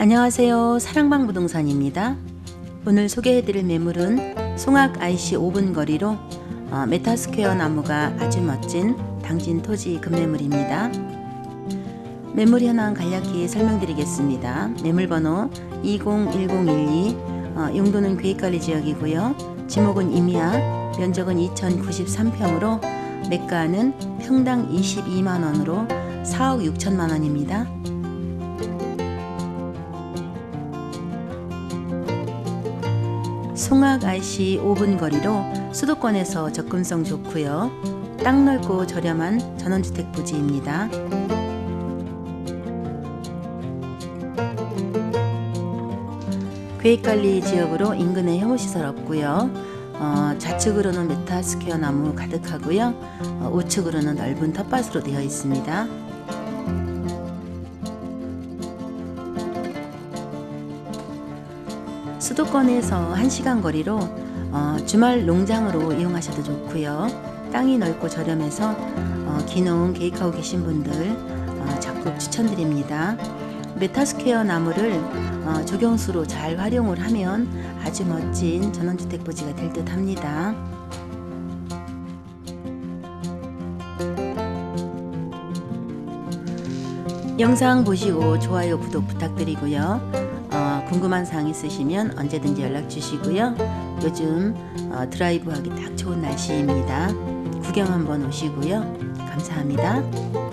안녕하세요. 사랑방 부동산입니다. 오늘 소개해드릴 매물은 송악 IC 5분 거리로 어, 메타스퀘어 나무가 아주 멋진 당진 토지 급매물입니다. 매물 현황 간략히 설명드리겠습니다. 매물 번호 201012 어, 용도는 계획관리 지역이고요. 지목은 임야, 면적은 2093평으로 매가는 평당 22만 원으로 4억 6천만 원입니다. 송악 IC 5분 거리로 수도권에서 접근성 좋고요. 땅 넓고 저렴한 전원주택 부지입니다. 계획관리 지역으로 인근에 혐오시설 없고요. 어, 좌측으로는 메타스퀘어 나무 가득하고요. 어, 우측으로는 넓은 텃밭으로 되어 있습니다. 수도권에서 1시간 거리로 어, 주말 농장으로 이용하셔도 좋고요. 땅이 넓고 저렴해서 어, 기농 계획하고 계신 분들 어, 적극 추천드립니다. 메타스퀘어 나무를 어, 조경수로 잘 활용을 하면 아주 멋진 전원주택 부지가 될 듯 합니다. 영상 보시고 좋아요, 구독 부탁드리고요. 어, 궁금한 사항 있으시면 언제든지 연락 주시고요. 요즘 어, 드라이브 하기 딱 좋은 날씨입니다. 구경 한번 오시고요. 감사합니다.